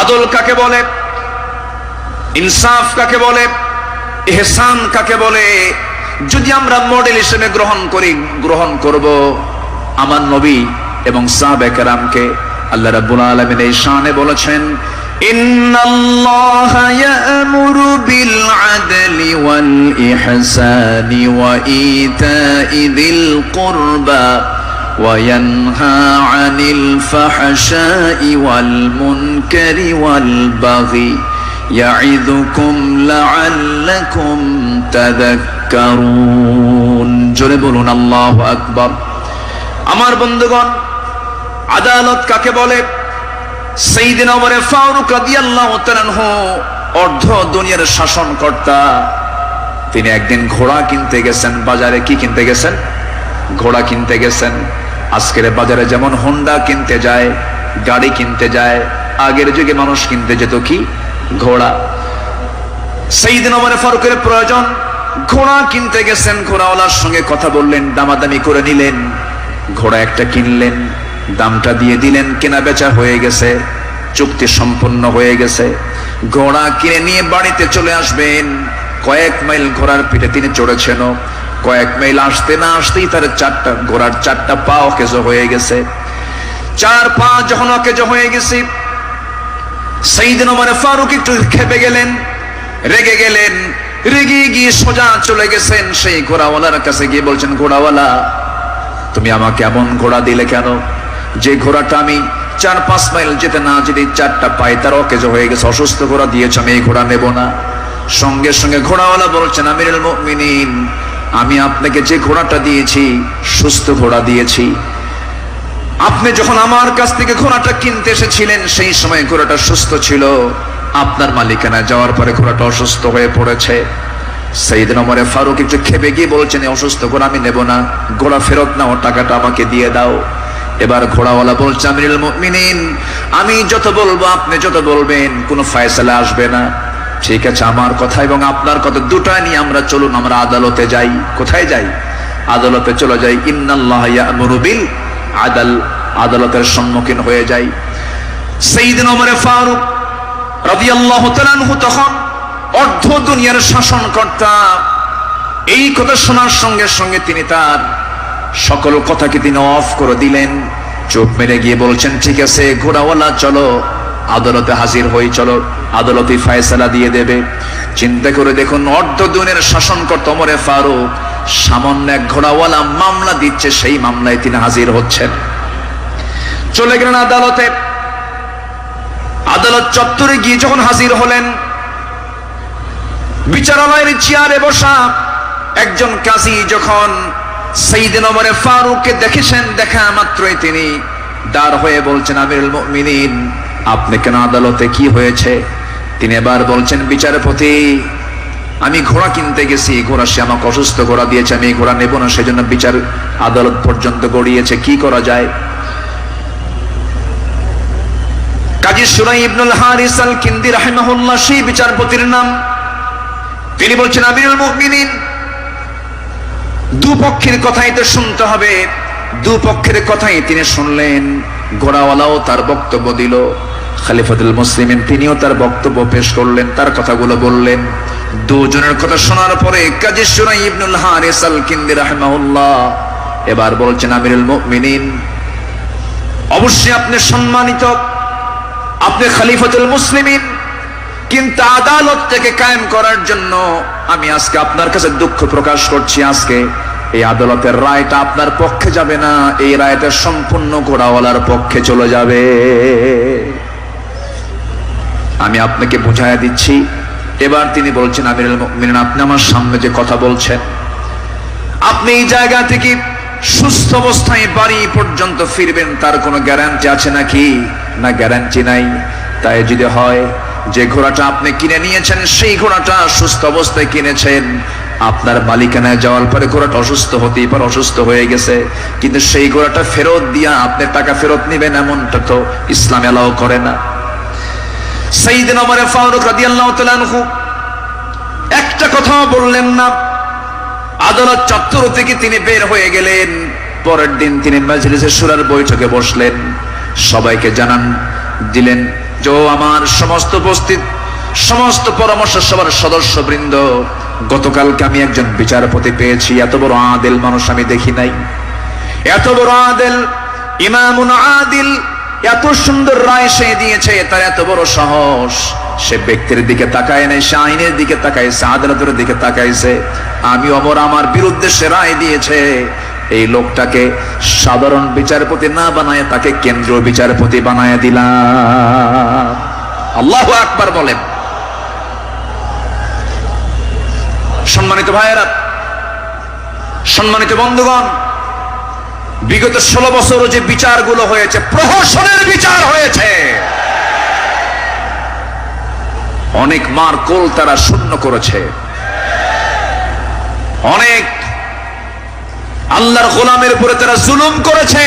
আদল কাকে বলে? ইনসাফ কাকে বলে? এহসান কাকে বলে? যদি আমরা মডেল হিসেবে গ্রহণ করি, গ্রহণ করব আমার নবী এবং সাহাবেকেরামকে আল্লাহ রাব্বুল আলামিন এই শানে বলেছেন, ইন্নাল্লাহা وينهى عن الفحشاء والمنكر والبغي يعظكم لعلكم تذكرون জোরে বলুন আল্লাহু আকবার আমার বন্ধুগণ আদালত কাকে বলে সেইদিন ওমরে ফারুক রাদিয়াল্লাহু তাআলা অর্ধ দুনিয়ার শাসনকর্তা তিনি একদিন ঘোড়া কিনতে গেছেন বাজারে কি কিনতে গেছেন ঘোড়া কিনতে গেছেন আজকের বাজারে যেমন হোন্ডা কিনতে যায়, গাড়ি কিনতে যায়, আগের যুগে মানুষ কিনতে যেত কি? ঘোড়া। সেই দিন আমার ফারুকের প্রয়োজন, ঘোড়া কিনতে গেছেন, ঘোড়াওয়ালার সঙ্গে কথা বললেন, দামাদামি করে নিলেন, ঘোড়া একটা কিনলেন, দামটা দিয়ে দিলেন, কেনা বেচা হয়ে গেছে, চুক্তি সম্পন্ন হয়ে গেছে। ঘোড়া কিনে নিয়ে বাড়িতে চলে আসবেন, কয়েক মাইল ঘোড়ার পিঠে তিনি চড়েছেন কয়েক মাইল আসতে না আসতেই তার চারটা, ঘোড়ার চারটা পা অকেজ হয়ে গেছে। চার পা যখন অকেজ হয়ে গেছে সেই দিন মানে ফারুক একটু খেপে গেলেন, রেগে গেলেন, রেগে গিয়ে সোজা চলে গেছেন সেই ঘোড়াওয়ালার কাছে গিয়ে বলছেন, ঘোড়াওয়ালা, তুমি আমাকে এমন ঘোড়া দিলে কেন? যে ঘোড়াটা আমি চার পাঁচ মাইল যেতে না যদি চারটা পাই তার অকেজ হয়ে গেছে, অসুস্থ ঘোড়া দিয়েছ, আমি এই ঘোড়া নেব না। সঙ্গে সঙ্গে ঘোড়াওয়ালা বলছেন, আমিরুল মুমিনিন আমি আপনাকে যে ঘোড়াটা দিয়েছি, সুস্থ ঘোড়া দিয়েছি। আপনি যখন আমার কাছ থেকে ঘোড়াটা কিনতে এসেছিলেন, সেই সময় ঘোড়াটা সুস্থ ছিল। আপনার মালিকানা যাওয়ার পরে ঘোড়াটা অসুস্থ হয়ে পড়েছে। সেই দিন আমার ফারুক একটু খেপে গিয়ে বলছেন অসুস্থ ঘোড়া আমি নেব না। ঘোড়া ফেরত নাও, টাকাটা আমাকে দিয়ে দাও। এবার ঘোড়াওয়ালা বলছে আমি যত বলব, আপনি যত বলবেন, কোনো ফায়সালা আসবে না। ঠিক আছে, আমার কথা এবং আপনার কথা দুটা নিয়ে আমরা চলুন, আমরা আদালতে যাই। কোথায় যাই? আদালতে চলে যাই। ইন্নাল্লাহ ইয়ামুরু বিল আদাল, আদালতের সম্মুখীন হয়ে যাই। সেইদিন ওমরে ফারুক রাদিয়াল্লাহু তাআলা তখন অর্ধ দুনিয়ার শাসনকর্তা। এই কথা শোনার সঙ্গে সঙ্গে তিনি তার সকল কথাকে তিনি অফ করে দিলেন। চোখ মেরে গিয়ে বলছেন, ঠিক আছে, ঘোড়াওয়ালা, চলো। আদালতে হাজির হয়ে চলো। আদালতে ফায়সালা দিয়ে দেবে। চিন্তা করে দেখুন অর্ধ দুনিয়ার শাসনকর্তা ওমরে ফারুক সামান্য এক ঘোড়াওয়ালা মামলা দিচ্ছে, সেই মামলায় তিনি হাজির হচ্ছেন। চলে গেলেন আদালতে। আদালত চত্বরে গিয়ে যখন হাজির হলেন, বিচারালয়ের চেয়ারে বসা একজন কাজী যখন সেইদিন ওমরে ফারুককে দেখেছেন, দেখা মাত্রই তিনি দাঁড় হয়ে বলছেন, আমিরুল মুমিনিন আপনি কেন আদালতে কি হয়েছে? তিনি এবার বলছেন, বিচারপতি, আমি ঘোড়া কিনতে গেছি, ঘোড়া সে আমাকে অসুস্থ ঘোড়া দিয়েছে, আমি ঘোড়া নেব না, সেজন্য বিচার আদালত পর্যন্ত গড়িয়েছে, কি করা যায়? কাজী সুরাই ইবনুল হারিস আল কিন্দি রাহিমাহুল্লাহ, সেই বিচারপতির নাম। তিনি বলছেন, আমিরুল মুমিনিন, দুপক্ষের কথাই তো শুনতে হবে। দুপক্ষের কথাই তিনি শুনলেন। ঘোড়াওয়ালাও তার বক্তব্য দিল। খালিফাতুল মুসলিমিন, তিনিও তার বক্তব্য পেশ করলেন, তার কথাগুলো বললেন। দুজনের কথা শোনার পরে ইবনুল এবার বলছেন, আমিরুল অবশ্যই আপনি সম্মানিত, আপনি খালিফাতুল মুসলিমিন, কিন্তু আদালত থেকে কায়েম করার জন্য আমি আজকে আপনার কাছে দুঃখ প্রকাশ করছি আজকে। এই আদালতের রায়টা আপনার পক্ষে যাবে না, এই রায়টা সম্পূর্ণ ঘোড়াওয়ালার পক্ষে চলে যাবে। আমি আপনাকে বুঝাইয়া দিচ্ছি। এবার তিনি বলছেন আমিরুল মুমিনিন, আপনি আমার সামনে যে কথা বলছেন, আপনি এই জায়গা থেকে সুস্থ অবস্থায় বাড়ি পর্যন্ত ফিরবেন, তার কোনো গ্যারান্টি আছে নাকি? না, গ্যারান্টি নাই। তাই যদি হয়, যে ঘোড়াটা আপনি কিনে নিয়েছেন, সেই ঘোড়াটা সুস্থ অবস্থায় কিনেছেন। আপনার মালিকানায় যাওয়ার পরে ঘোড়াটা অসুস্থ হতেই পারে, অসুস্থ হয়ে গেছে। কিন্তু সেই ঘোড়াটা ফেরত দিয়া আপনি টাকা ফেরত নিবেন, এমনটা তো ইসলাম এলাও করে না। সেই দিন আমার ফারুক রাদিয়াল্লাহু তাআলা আনহু। একটা কথাও বললেন না, আদালত চত্বর থেকে তিনি বের হয়ে গেলেন। পরের দিন তিনি মাজলিসে সুরার বৈঠকে বসলেন। সবাইকে জানান, দিলেন, যে আমার সমস্ত উপস্থিত, সমস্ত পরামর্শ সবার সদস্য বৃন্দ গতকালকে আমি একজন বিচারপতি পেয়েছি। এত বড় আদেল মানুষ আমি দেখি নাই। এত বড় আদেল, ইমামুন আদিল এত সুন্দর রায় সে দিয়েছে, তার এত বড় সাহস। সে ব্যক্তির দিকে তাকায় নাই, সে আইনের দিকে তাকাইছে আদালতের দিকে তাকাইছে আমি অমর, আমার বিরুদ্ধে সে রায় দিয়েছে। এই লোকটাকে সাধারণ বিচারপতি না বানায়, তাকে কেন্দ্রীয় বিচারপতি বানায় দিলাম। আল্লাহ আকবার বলেন। সম্মানিত ভাইয়েরা, সম্মানিত বন্ধুগণ বিগত ষোলো বছর যে বিচারগুলো হয়েছে, প্রহসনের বিচার হয়েছে। অনেক মার কোল তারা শূন্য করেছে। অনেক আল্লাহর গোলামের উপরে তারা জুলুম করেছে।